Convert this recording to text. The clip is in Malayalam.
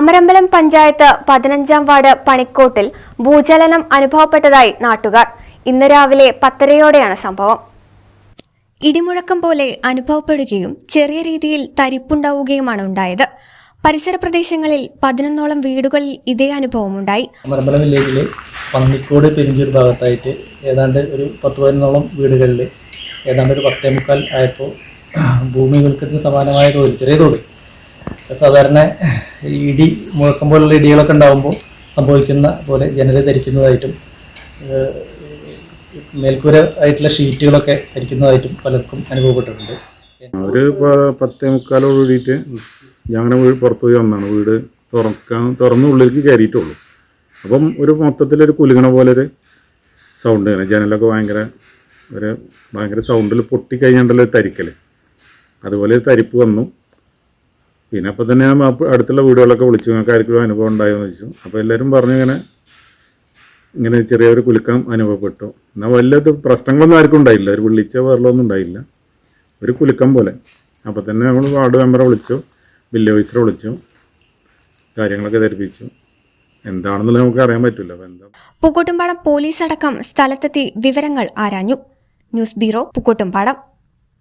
അമരമ്പലം പഞ്ചായത്ത് പതിനഞ്ചാം വാർഡ് പണിക്കോട്ടിൽ ഭൂചലനം അനുഭവപ്പെട്ടതായി നാട്ടുകാർ. ഇന്ന് രാവിലെ പത്തരയോടെയാണ് സംഭവം. ഇടിമുഴക്കം പോലെ അനുഭവപ്പെടുകയും ചെറിയ രീതിയിൽ തരിപ്പുണ്ടാവുകയുമാണ് ഉണ്ടായത്. പരിസര പ്രദേശങ്ങളിൽ പതിനൊന്നോളം വീടുകളിൽ ഇതേ അനുഭവം ഉണ്ടായി അമരമ്പലം വില്ലേജിൽ പന്നിക്കോട് പെരിഞ്ചൂർ ഭാഗത്തായിട്ട് ഏതാണ്ട് ഒരു പത്ത് പതിനൊന്നോളം വീടുകളിൽ ഏതാണ്ട് ഒരു പത്തേ മുക്കാൽ ആയപ്പോൾ ഭൂമി വിൽക്കത്തിന് സമാനമായ തോതിൽ ചെറിയ തോതിൽ സാധാരണ ഇടി മുഴക്കം പോലുള്ള ഇടികളൊക്കെ ഉണ്ടാകുമ്പോൾ സംഭവിക്കുന്ന പോലെ ജനൽ ധരിക്കുന്നതായിട്ടും മേൽക്കൂര ആയിട്ടുള്ള ഷീറ്റുകളൊക്കെ ധരിക്കുന്നതായിട്ടും പലർക്കും അനുഭവപ്പെട്ടിട്ടുണ്ട്. ഒരു പത്തേ മുക്കാലോട് കൂടിയിട്ട് ഞങ്ങളുടെ വീട് പുറത്തു പോയി വന്നാണ്. വീട് തുറക്കാൻ തുറന്ന് ഉള്ളിലേക്ക് കയറിയിട്ടുള്ളൂ. അപ്പം ഒരു മൊത്തത്തിലൊരു കുലുങ്ങണ പോലെ ഒരു സൗണ്ട് ഇങ്ങനെ. ജനലൊക്കെ ഭയങ്കര ഒരു ഭയങ്കര സൗണ്ടിൽ പൊട്ടിക്കഴിഞ്ഞാണ്ടല്ലോ ഒരു തരിക്കൽ അതുപോലെ തരിപ്പ് വന്നു. പിന്നെ അപ്പം തന്നെ ഞാൻ അപ്പ- അടുത്തുള്ള വീടുകളൊക്കെ വിളിച്ചു ഞങ്ങൾക്ക് ആർക്കും അനുഭവം ഉണ്ടായോ എന്ന് ചോദിച്ചു. അപ്പോൾ എല്ലാവരും പറഞ്ഞു ഇങ്ങനെ ഇങ്ങനെ ചെറിയൊരു കുലുക്കം അനുഭവപ്പെട്ടു. എന്നാൽ വലിയത് പ്രശ്നങ്ങളൊന്നും ആർക്കും ഉണ്ടായില്ല. ഒരു വിളിച്ച വേറൊന്നും ഉണ്ടായില്ല. ഒരു കുലുക്കം പോലെ. അപ്പോൾ തന്നെ നമ്മൾ വാർഡ് മെമ്പറെ വിളിച്ചു ബില്ല് ഓഫീസറെ വിളിച്ചു കാര്യങ്ങളൊക്കെ ധരിപ്പിച്ചു. എന്താണെന്നുള്ളത് നമുക്ക് അറിയാൻ പറ്റില്ല എന്താ പൂക്കോട്ടുംപാടം പോലീസ് അടക്കം സ്ഥലത്തെത്തി വിവരങ്ങൾ ആരാഞ്ഞു. News bureau Pookkottumpadam